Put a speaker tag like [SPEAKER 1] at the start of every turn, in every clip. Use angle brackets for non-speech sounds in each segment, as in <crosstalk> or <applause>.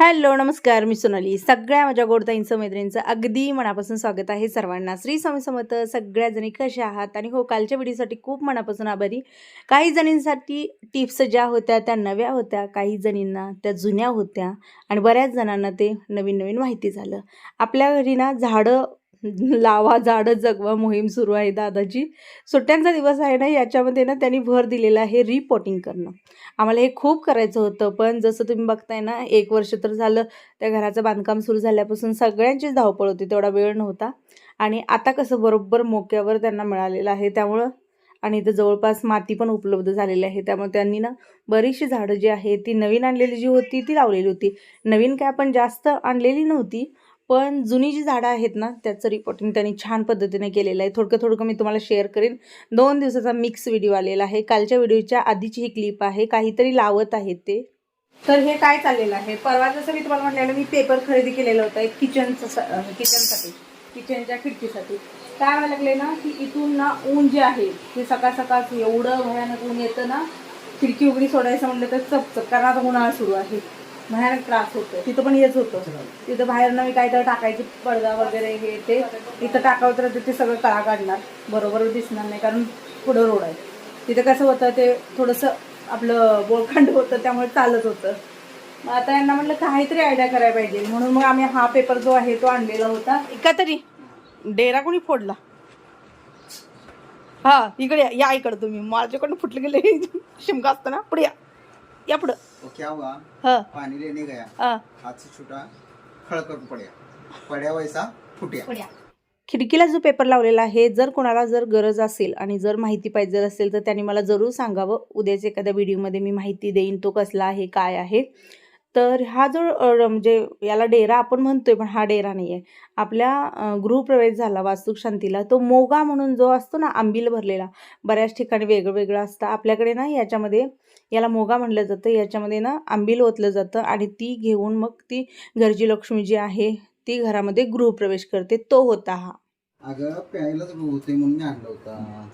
[SPEAKER 1] Hello नमस्कार मी सोनाली. सगळ्या माझ्या गोडताईंचं मैत्रिणींचं अगदी मनापासून स्वागत आहे सर्वांना. श्री स्वामी समर्थ सगळ्याजणी कशा आहात? आणि हो कालच्या व्हिडिओसाठी खूप मनापासून आभारी. काही जणींसाठी टिप्स ज्या होत्या त्या नव्या होत्या काही जणींना त्या जुन्या होत्या आणि बऱ्याच जणांना ते नवीन नवीन माहिती झालं. आपल्या घरी ना झाडं लावा झाडं जगवा मोहीम सुरू आहे दादाची सुट्ट्यांचा दिवस आहे ना याच्यामध्ये ना त्यांनी भर दिलेला आहे रिपोर्टिंग करणं. आम्हाला हे खूप करायचं होतं पण जसं तुम्ही बघताय ना एक वर्ष तर झालं त्या घराचं बांधकाम सुरू झाल्यापासून सगळ्यांचीच धावपळ होती तेवढा वेळ नव्हता. आणि आता कसं बरोबर मोक्यावर त्यांना मिळालेलं आहे त्यामुळं आणि इथं जवळपास माती पण उपलब्ध झालेली आहे त्यामुळे त्यांनी ना बरीचशी झाडं जी आहे ती नवीन आणलेली जी होती ती लावलेली होती. नवीन काय आपण जास्त आणलेली नव्हती पण जुनी जी झाडं आहेत ना त्याचं रिपोर्टिंग त्यांनी छान पद्धतीने केलेलं आहे. थोडकं थोडकं मी तुम्हाला शेअर करेन. दोन दिवसाचा मिक्स व्हिडिओ आलेला आहे. कालच्या व्हिडिओच्या आधीची ही क्लिप आहे. काहीतरी लावत आहेत ते. तर हे काय चाललेलं आहे? परवा जसं मी तुम्हाला म्हटलेलं मी पेपर खरेदी केलेला होता एक किचनचं किचनसाठी किचनच्या खिडकीसाठी. काय व्हायला लागले ना की इथून ना ऊन जे आहे ते सकाळ सकाळ एवढं भयानक ऊन येतं ना खिडकी उघडी सोडायचं म्हटलं तर चपचप कारण आता उन्हाळा सुरू आहे. भयानक त्रास होतो तिथं पण येत होतं. तिथं बाहेर ना मी काहीतरी टाकायची पडदा वगैरे हे ते. इथं टाकावं तर ते सगळं कळा काढणार. बरोबर दिसणार नाही कारण पुढं रोड आहे. तिथं कसं होतं ते थोडंसं आपलं बोळखंड होतं त्यामुळे चालत होतं. मग आता यांना म्हटलं काहीतरी आयडिया करायला पाहिजे. म्हणून मग आम्ही हा पेपर जो आहे तो आणलेला होता. एका तरी डेरा कोणी फोडला? हा इकडे या- या इकडं तुम्ही. माझ्याकडनं फुटलं गेले शिमका असताना पुढे या. या पुढं
[SPEAKER 2] वो क्या हुआ
[SPEAKER 1] हा.
[SPEAKER 2] पानी लेने गया
[SPEAKER 1] हा.
[SPEAKER 2] हाथ से छूटा खड़कर पड़ा पड़ा वैसा फुटिया.
[SPEAKER 1] खिडकीला जो पेपर लावलेला आहे जर कोणाला जर गरज असेल आणि जर माहिती पाहिजे असेल तर त्यांनी मला जरूर सांगावं. उद्याच एखाद्या व्हिडिओमध्ये मी माहिती देईन तो कसला आहे काय आहे. तर हा जो म्हणजे याला डेरा आपण म्हणतोय पण हा डेरा नाही आहे आपल्या गृहप्रवेश झाला वास्तुक शांतीला तो मोगा म्हणून जो असतो ना आंबील भरलेला बऱ्याच ठिकाणी वेगळं वेगळं असतं. आपल्याकडे ना याच्यामध्ये याला मोगा म्हणलं जातं. याच्यामध्ये ना आंबील ओतलं जातं आणि ती घेऊन मग ती घरची लक्ष्मी जी आहे ती घरामध्ये गृहप्रवेश करते. तो होता हा.
[SPEAKER 2] अगं प्यायलाच होते म्हणून मी आणलं होता.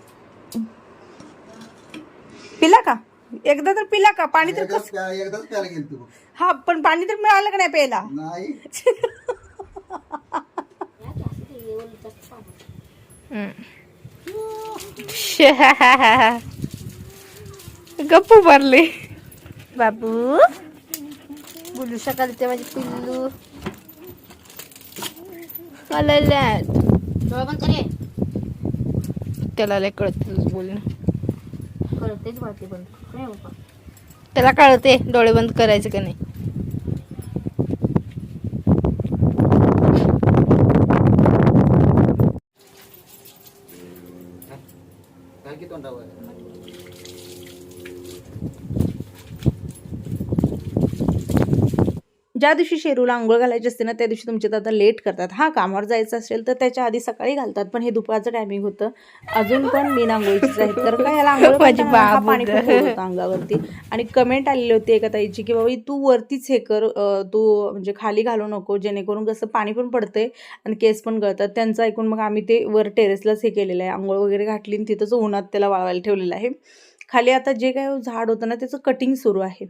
[SPEAKER 1] पिला का? एकदा तर पिला का? पाणी तर
[SPEAKER 2] एकदाच
[SPEAKER 1] कस
[SPEAKER 2] प्या- एकदाच प्यायला गेली तू
[SPEAKER 1] हा पण पाणी तर मिळालं का नाही प्यायला?
[SPEAKER 2] नाही.
[SPEAKER 1] गप्प भरले बाबू बोलू शकाल ते माझे पिल्लू? त्याला लय कळत बोलणं. त्याला कळते डोळे बंद करायचे का नाही. ज्या दिवशी शेरूला आंघोळ घालायची असते ना त्या दिवशी तुमचे दादा लेट करतात. हा कामावर जायचं असेल तर त्याच्या आधी सकाळी घालतात पण हे दुपारचं टायमिंग होतं. अजून पण मी आंघोळीचीच आहे तर काय याला आंघोळ पाणी होतं अंगावरती. आणि कमेंट आलेली होती एका ताईची की बाबा तू वरतीच हे कर तू म्हणजे खाली घालू नको जेणेकरून कसं पाणी पण पडतंय आणि केस पण गळतात. त्यांचं ऐकून मग आम्ही ते वर टेरेसलाच हे केलेलं आहे. आंघोळ वगैरे घातली आणि तिथंच उन्हात त्याला वाळवायला ठेवलेलं आहे. खाली आता जे काय झाड होतं ना त्याचं कटिंग सुरू आहे.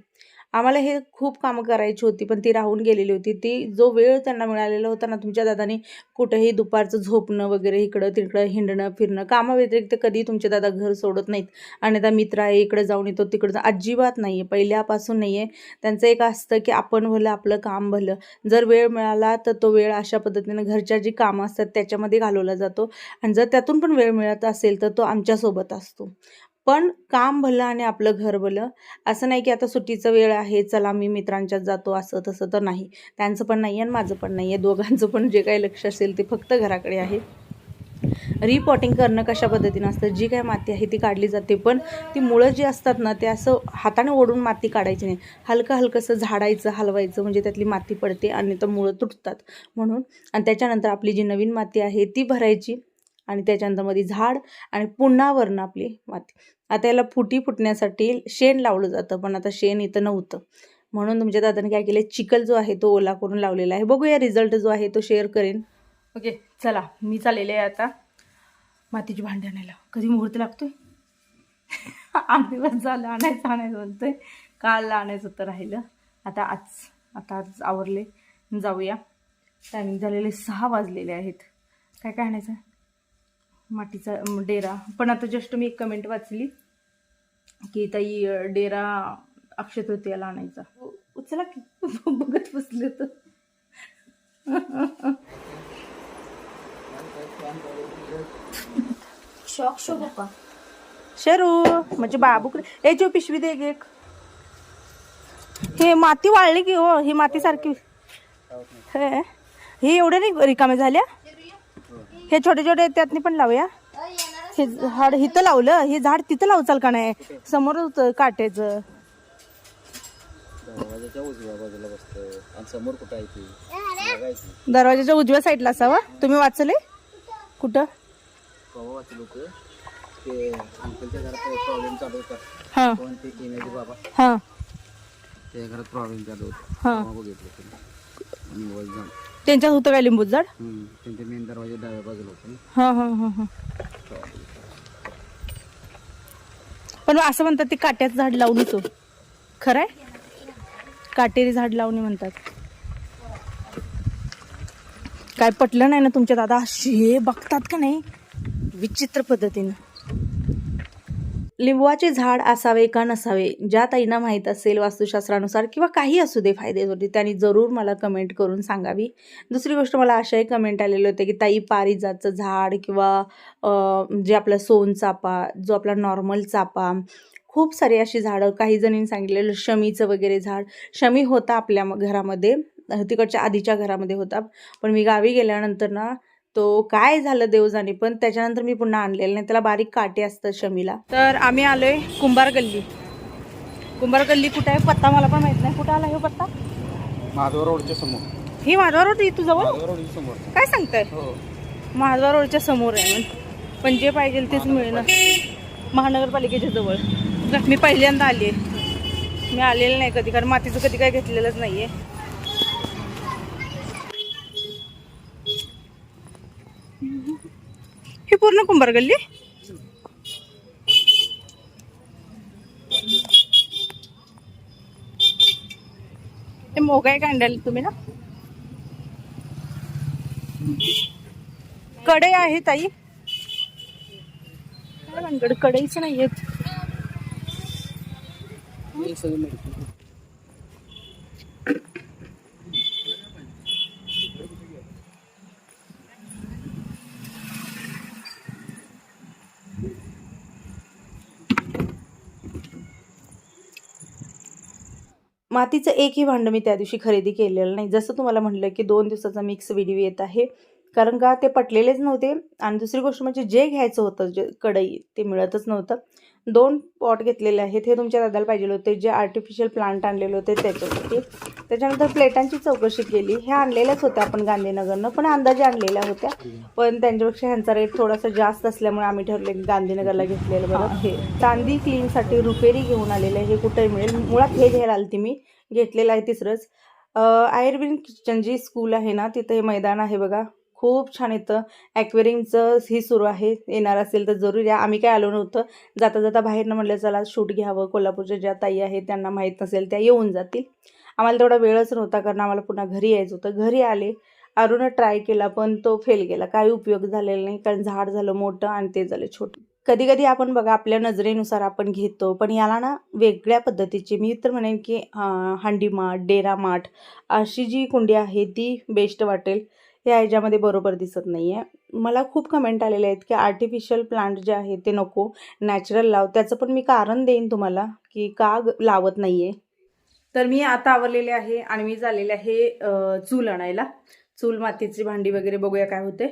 [SPEAKER 1] आम्हाला हे खूप कामं करायची होती पण ती राहून गेलेली होती. ती जो वेळ त्यांना मिळालेला होता ना तुमच्या दादाने कुठेही दुपारचं झोपणं वगैरे इकडं तिकडं हिंडणं फिरणं कामाव्यतिरिक्त कधी तुमचे दादा घर सोडत नाहीत. आणि आता मित्र आहे इकडं जाऊन येतो तिकडं अजिबात नाही आहे पहिल्यापासून नाही आहे त्यांचं एक असतं की आपण भलं आपलं काम भलं. जर वेळ मिळाला तर तो वेळ अशा पद्धतीनं घरच्या जी कामं असतात त्याच्यामध्ये घालवला जातो. आणि जर त्यातून पण वेळ मिळत असेल तर तो आमच्यासोबत असतो. पण काम भलं आणि आपलं घर भलं असं नाही की आता सुट्टीचं वेळ आहे चला मी मित्रांच्यात जातो असं तसं तर नाही. त्यांचं पण नाही आहे आणि माझं पण नाही आहे. दोघांचं पण जे काही लक्ष असेल ते फक्त घराकडे आहे. रिपॉटिंग करणं कशा पद्धतीनं असतं? जी काय माती आहे ती काढली जाते पण ती मुळं जी असतात ना ते असं हाताने ओढून माती काढायची नाही. हलकं हलकंसं झाडायचं हलवायचं म्हणजे त्यातली माती पडते आणि तर मुळं तुटतात म्हणून. आणि त्याच्यानंतर आपली जी नवीन माती आहे ती भरायची आणि त्याच्यानंतरमध्ये झाड आणि पुन्हा वरणं आपली माती. आता याला फुटी फुटण्यासाठी शेण लावलं जातं पण आता शेण इथं नव्हतं. म्हणून तुमच्या दादाने काय केलं चिखल जो आहे तो ओला करून लावलेला आहे. बघूया रिझल्ट जो आहे तो शेअर करेन. ओके चला मी चाललेले आहे आता मातीची भांडी आणायला. कधी मुहूर्त लागतोय? आठ दिवस झालं आणायचं आणायचं म्हणतोय. काल आणायचं तर राहिलं. आता आज आता आज आवरले. जाऊया. टायमिंग झालेले सहा वाजलेले आहेत. काय काय आणायचं? मातीचा डेरा. पण आता जस्ट मी एक कमेंट वाचली की ताई डेरा अक्षय तृतीयाला आणायचा. उचला की <laughs> बघत बसले तर.
[SPEAKER 3] शॉक शो पप्पा
[SPEAKER 1] शेरू म्हणजे बाबू ए जो पिशवी दे ग एक. हे माती वाळली की हो ही माती सारखी हे हे एवढे नाही रिकामे झाल्या? हे छोटे छोटे त्यातनी पण लावूया. हे झाड इथं लावलं हे झाड तिथं लावचाल का नाही? समोर होतं काट्याचं
[SPEAKER 4] दरवाजाच्या उजव्या
[SPEAKER 1] साईडला असावं. तुम्ही वाचले? कुठं?
[SPEAKER 4] होतं. ते घरात प्रॉब्लेम चालू होता.
[SPEAKER 1] हां. हां.
[SPEAKER 4] आणि जाऊन
[SPEAKER 1] त्यांच्यात होतं काय लिंबू झाड.
[SPEAKER 4] त्यांच्या मेन दरवाजा डाव्या बाजूला होता ना.
[SPEAKER 1] हां हां हां हां. पण असं म्हणतात ते काट्याचं झाड लावून येतो. खरं आहे काटेरी झाड लावणे म्हणतात. काय पटलं नाही ना तुमच्या दादा असे बघतात का नाही? विचित्र पद्धतीनं. लिंबवाचे झाड असावे का नसावे ज्या ताईंना माहीत असेल वास्तुशास्त्रानुसार किंवा काही असू दे फायदे होते त्यांनी जरूर मला कमेंट करून सांगावी. दुसरी गोष्ट मला अशाही कमेंट आलेले होते की ताई पारिजातचं झाड किंवा जे आपला सोनचापा जो आपला नॉर्मल चापा खूप सारी अशी झाडं काही जणींनी सांगितलेलं शमीचं वगैरे झाड. शमी होता आपल्या घरामध्ये तिकडच्या आधीच्या घरामध्ये होता पण मी गावी गेल्यानंतर ना तो काय झालं देव जाणे पण त्याच्यानंतर मी पुन्हा आणलेलं नाही. त्याला बारीक काटे असतात शमीला. तर आम्ही आलोय कुंभार गल्ली. कुंभार गल्ली कुठं आहे? पत्ता मला पण माहीत नाही. कुठं आला हे पत्ता?
[SPEAKER 4] माधव रोडच्या समोर.
[SPEAKER 1] ही माझा रोड इथं जवळ
[SPEAKER 4] माधव
[SPEAKER 1] काय सांगताय?
[SPEAKER 4] हो.
[SPEAKER 1] महाद्वार रोडच्या समोर आहे पण जे पाहिजे तेच मिळणार महानगरपालिकेच्या जवळ. मी पहिल्यांदा आली मी आलेलं नाही कधी कारण मातीचं कधी काय घेतलेलंच नाही आहे पूर्ण कुंभार गल्ली? ते मोगाय कांडाल तुम्ही ना? कडे आहे ताई. काय भानगड कढईच नाहीये मातीचं एकही भांडं मी त्या दिवशी खरेदी केलेलं नाही. जसं तुम्हाला म्हटलं की दोन दिवसाचा मिक्स व्हिडिओ येत आहे. कारण का ते पटलेलेच नव्हते. आणि दुसरी गोष्ट म्हणजे जे घ्यायचं होतं जे कढई ते मिळतच नव्हतं. दोन पॉट घेतलेले आहेत. हे तुमच्या दादाला पाहिजे होते. जे आर्टिफिशियल प्लांट आणलेले होते त्याच्यासाठी. त्याच्यानंतर प्लेटांची चौकशी केली. हे आणलेल्याच होत्या आपण गांधीनगरनं. पण अंदाजे आणलेल्या होत्या. पण त्यांच्यापेक्षा ह्यांचा रेट थोडासा जास्त असल्यामुळे आम्ही ठरले की गांधीनगरला घेतलेलं बरं. हे चांदी क्लीनसाठी रुपेरी घेऊन आलेलं आहे. हे कुठेही मिळेल. मुळात हे घ्यायला आलती मी. घेतलेलं आहे तिसरंच. आयुर्वेद किचन जी स्कूल आहे ना तिथे मैदान आहे बघा. खूप छान येतं. ॲक्वेरियमचं ही सुरू आहे. येणार असेल तर जरूर या. आम्ही काय आलो नव्हतं. जाता जाता बाहेरनं म्हटलं चला शूट घ्यावं. कोल्हापूरच्या ज्या ताई आहेत त्यांना माहीत नसेल त्या येऊन जातील. आम्हाला तेवढा वेळच नव्हता कारण आम्हाला पुन्हा घरी यायचं होतं. घरी आले. अरुण ट्राय केला पण तो फेल गेला. काही उपयोग झालेला नाही. कारण झाड झालं मोठं आणि ते झालं छोटं. कधी कधी आपण बघा आपल्या नजरेनुसार आपण घेतो पण याला ना वेगळ्या पद्धतीची मी तर म्हणेन की अं, हंडी माठ डेरा माठ अशी जी कुंडी आहे ती बेस्ट वाटेल. या ह्याच्यामध्ये बरोबर दिसत नाही आहे मला खूप कमेंट आलेले आहेत की आर्टिफिशियल प्लांट जे आहे ते नको नॅचरल लाव. त्याचं पण मी कारण देईन तुम्हाला की का ग- लावत नाही आहे तर मी आता आवरलेले आहे आणि मी झालेले आहे चूल आणायला. चूल मातीची भांडी वगैरे बघूया काय होते.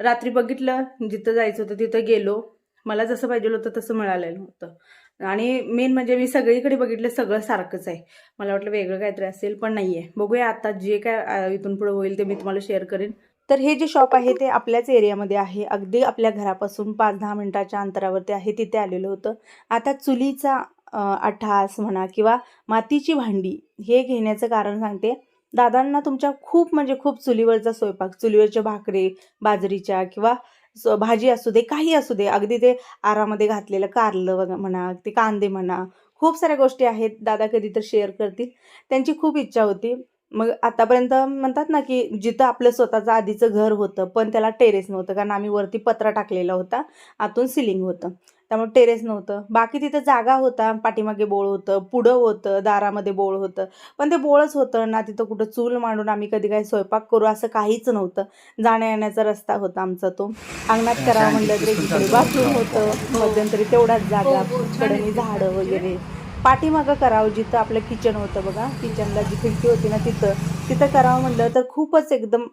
[SPEAKER 1] रात्री बघितलं जिथं जायचं होतं तिथं गेलो. मला जसं पाहिजे होतं तसं मिळालेलं होतं. आणि मेन म्हणजे मी सगळीकडे बघितलं सगळं सारखंच आहे. मला वाटलं वेगळं काहीतरी असेल पण नाही आहे बघूया आता जे काय इथून पुढे होईल ते मी तुम्हाला शेअर करेन. तर हे जे शॉप आहे ते आपल्याच एरियामध्ये आहे. अगदी आपल्या घरापासून पाच दहा मिनिटाच्या अंतरावरती आहे तिथे आलेलं होतं. आता चुलीचा अठास म्हणा किंवा मातीची भांडी हे घेण्याचं कारण सांगते. दादांना तुमच्या खूप म्हणजे खूप चुलीवरचा स्वयंपाक चुलीवरच्या भाकरी बाजरीच्या किंवा स- भाजी असू दे काही असू दे. अगदी ते आरामध्ये घातलेलं कारलं म्हणा ते कांदे म्हणा खूप साऱ्या गोष्टी आहेत. दादा कधी तर शेअर करतील. त्यांची खूप इच्छा होती. मग आतापर्यंत म्हणतात ना की जिथं आपलं स्वतःचं आधीचं घर होतं पण त्याला टेरेस नव्हतं. कारण आम्ही वरती पत्रा टाकलेला होता. आतून सिलिंग होतं. त्यामुळे टेरेस नव्हतं. बाकी तिथं जागा होता पाठीमागे बोळ होतं पुढं होतं दारामध्ये बोळ होतं. पण ते बोळच होतं ना तिथं कुठं चूल मांडून आम्ही कधी काही स्वयंपाक करू असं काहीच नव्हतं. जाण्या येण्याचा रस्ता होता आमचा तो. अंगणात करावं म्हणलं तरी बाथरूम होतं मध्यंतरी तेवढाच जागा कडनी झाडं वगैरे. पाठीमागं करावं जिथं आपलं किचन होतं बघा. किचनला जी खिडकी होती ना तिथं. तिथं करावं म्हणलं तर खूपच एकदम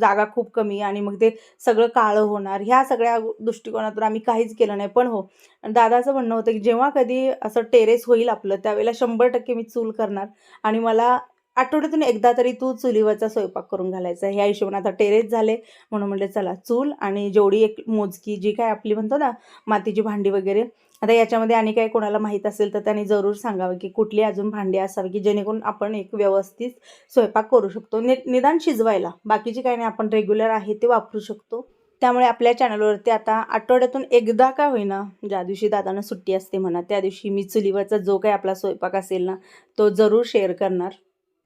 [SPEAKER 1] जागा खूप कमी आणि मग ते सगळं काळं होणार. ह्या सगळ्या दृष्टिकोनातून आम्ही काहीच केलं नाही. पण हो दादाचं म्हणणं होतं की जेव्हा कधी असं टेरेस होईल आपलं त्यावेळेला शंभर टक्के मी चूल करणार. आणि मला आठवड्यातून एकदा तरी तू चुलीवरचा स्वयंपाक करून घालायचा. ह्या हिशोबाने आता टेरेस झाले. म्हणून म्हणले चला चूल आणि जेवढी एक मोजकी जी काय आपली म्हणतो ना मातीची भांडी वगैरे आता याच्यामध्ये आणि काही कोणाला माहीत असेल तर त्यांनी जरूर सांगावं की कुठली अजून भांडी असावी की जेणेकरून आपण एक व्यवस्थित स्वयंपाक करू शकतो. नि निदान शिजवायला. बाकीची काही नाही आपण रेग्युलर आहे ते वापरू शकतो. त्यामुळे आपल्या चॅनलवरती आता आठवड्यातून एकदा का होईना ज्या दिवशी दादांना सुट्टी असते म्हणा त्या दिवशी मी चुलीवरचा जो काही आपला स्वयंपाक असेल ना तो जरूर शेअर करणार.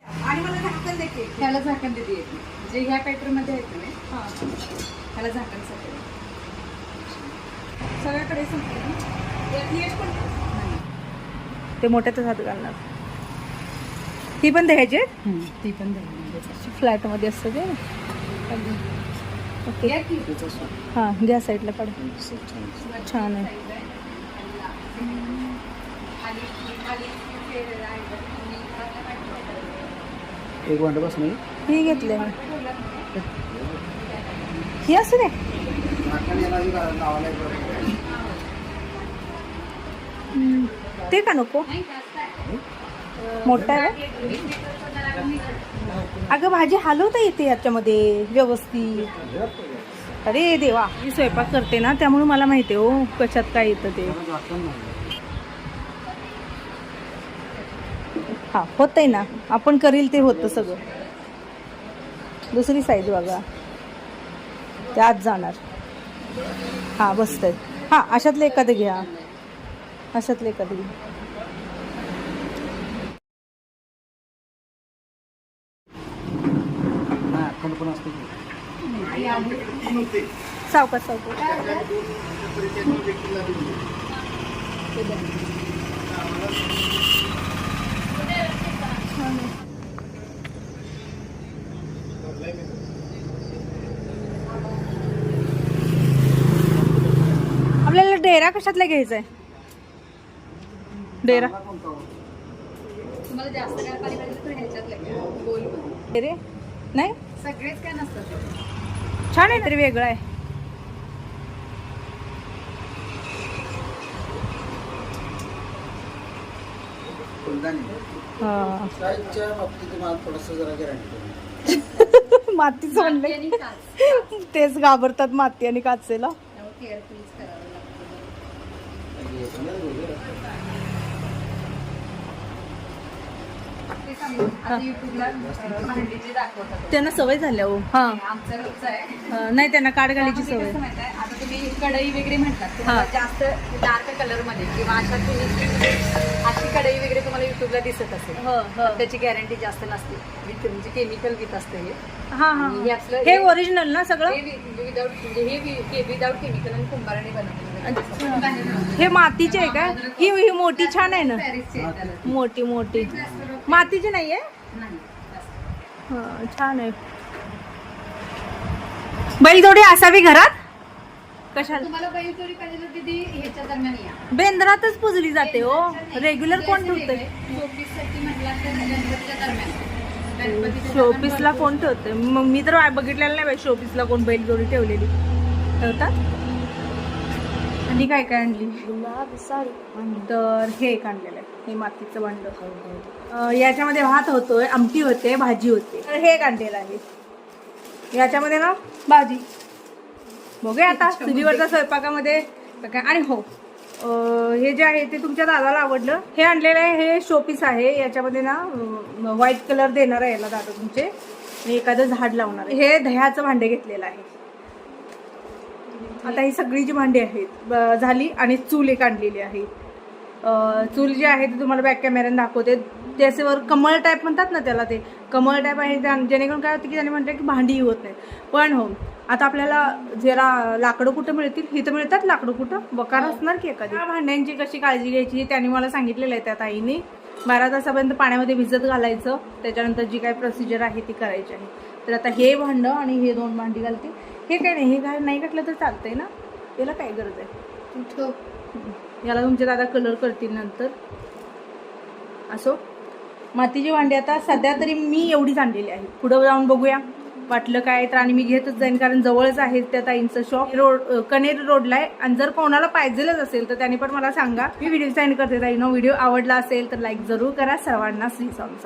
[SPEAKER 3] त्याला झाकण देते येत. नाही जे ह्या पॅटर्नमध्ये आहेत ना त्याला झाकणसाठी सगळ्याकडे संपलं
[SPEAKER 1] ते मोठ्यातच हात घालणार. ती पण द्यायचे
[SPEAKER 3] हम्म, ती पण द्यायची.
[SPEAKER 1] फ्लॅटमध्ये असतं ते? ओके.
[SPEAKER 3] या की
[SPEAKER 1] हां द्या साईडला काढ छान आहे.
[SPEAKER 4] एक घंटा बस नाही?
[SPEAKER 1] ही घेतले मी. ही असू दे
[SPEAKER 2] आठवण येणार की नावाला एक बरं.
[SPEAKER 1] हम्म. ते का नको? मोठा आहे? अगं भाजी हलवता येते याच्यामध्ये व्यवस्थित. अरे देवा मी स्वयंपाक करते ना त्यामुळे मला माहिती आहे हो कशात काय येतं ते. हा होतंय ना. आपण करील ते होतं सगळं. दुसरी साईज बघा. ते जाणार. हा बसतंय हा अशातलं एखादं घ्या. अशातलं एखादं घ्या
[SPEAKER 4] नाही अखंड पण असते की.
[SPEAKER 1] सावकाश सावकाश. आपल्याला डेरा कशातला घ्यायचा आहे डेरा.
[SPEAKER 3] तुम्हाला जास्त काय पाहिजे पाहिजे तर ह्याच्यात घ्या गोलमध्ये
[SPEAKER 1] डेरे नाही?
[SPEAKER 3] सगळेच काय नसतात ते.
[SPEAKER 1] छान आहे तरी वेगळं आहे. हा. मातीचं
[SPEAKER 3] माती
[SPEAKER 1] म्हणले. तेच घाबरतात माती आणि काचेला
[SPEAKER 3] त्यामुळे carefully करावं लागतं. ते युट्यूबला दाखवतात
[SPEAKER 1] त्यांना सवय झाल्या हो. हा.
[SPEAKER 3] आमचं रोजचं आहे.
[SPEAKER 1] अं, नाही त्यांना काड घालायची
[SPEAKER 3] त्यामध्ये
[SPEAKER 1] सवय
[SPEAKER 3] कसं माहिती आहे, आता तुम्ही कढई वगैरे म्हणतात तुम्हाला. जास्त डार्क कलरमध्ये किंवा अशा तुम्ही अशी कढई वगैरे तुम्हाला युट्यूबला दिसत असेल
[SPEAKER 1] हो, हो.
[SPEAKER 3] त्याची गॅरंटी जास्त नसते. विथ म्हणजे केमिकल विथ असते हे.
[SPEAKER 1] हा हा
[SPEAKER 3] हे
[SPEAKER 1] हे. ओरिजिनल ना सगळं?
[SPEAKER 3] विदाउट म्हणजे हे केमिकल आणि कुंभाराने बनवलेलं
[SPEAKER 1] हे मातीचे आहे का? ही ही मोठी छान आहे ना. मोठी मोठी. मातीची नाहीये?
[SPEAKER 3] नाही. जास्त.
[SPEAKER 1] हा छान आहे. बैलजोडी असावी घरात? कशाला? बेंद्रातच पुजली जाते हो. रेग्युलर कोण ठेवते शोपीसला कोण ठेवते मग मी तर बघितलेलं नाही बाई शोपीसला कोण बैलजोडी ठेवलेली. ठेवतात? आणि काय काय आणली? तर हे एक आणलेलं आहे. हे मातीचं भांड. याच्यामध्ये भात होतोय आमटी होते भाजी होते. तर हे आणलेलं आहे. याच्यामध्ये ना भाजी. बघूया आता चुलीवरच्या स्वयंपाकामध्ये. आणि हो हे जे आहे ते तुमच्या दादाला आवडलं. हे आणलेलं आहे हे शोपीस आहे. याच्यामध्ये ना व्हाईट कलर देणार आहे याला दादा तुमचे. आणि एखादं झाड लावणार आहे. हे दह्याचं भांडे घेतलेलं आहे. आता ही सगळी जी भांडी आहेत झाली आणि चूल एक आणलेली आहे. चूल जी आहे ती तुम्हाला बॅक कॅमेऱ्याने दाखवते. ते असे वर कमळ टाईप म्हणतात ना त्याला ते. कमळ टाईप आहे त्या- जेणेकरून काय होतं की त्याने म्हणतात की भांडी होत नाही पण हो आता आपल्याला जरा लाकडं कुठं मिळतील? इथं मिळतात लाकडं कुठं? बकार असणार की एखादी? भांड्यांची कशी काळजी घ्यायची? त्यांनी मला सांगितलेलं आहे त्या ताईने बारा तासापर्यंत पाण्यामध्ये भिजत घालायचं. त्याच्यानंतर जी काही प्रोसिजर आहे ती करायची आहे. तर आता हे भांडं आणि हे दोन भांडी घालते. हे काय नाही हे काय नाही घातलं तर चालतंय ना? याला काय गरज आहे? याला तुमचे दादा कलर करतील नंतर. असो. मातीची भांडी आता सध्या तरी मी एवढीच आणलेली आहे. पुढं जाऊन बघूया. वाटलं काय तर आणि मी घेतच जाईन कारण जवळच आहे त्या ताईंचं शॉप रोड कनेर रोडला आहे. आणि जर कोणाला पाहिजेलच असेल तर त्याने पण मला सांगा. मी व्हिडिओ सेंड करते ताईनो व्हिडिओ आवडला असेल तर लाईक जरूर करा. सर्वांना श्री स्वामी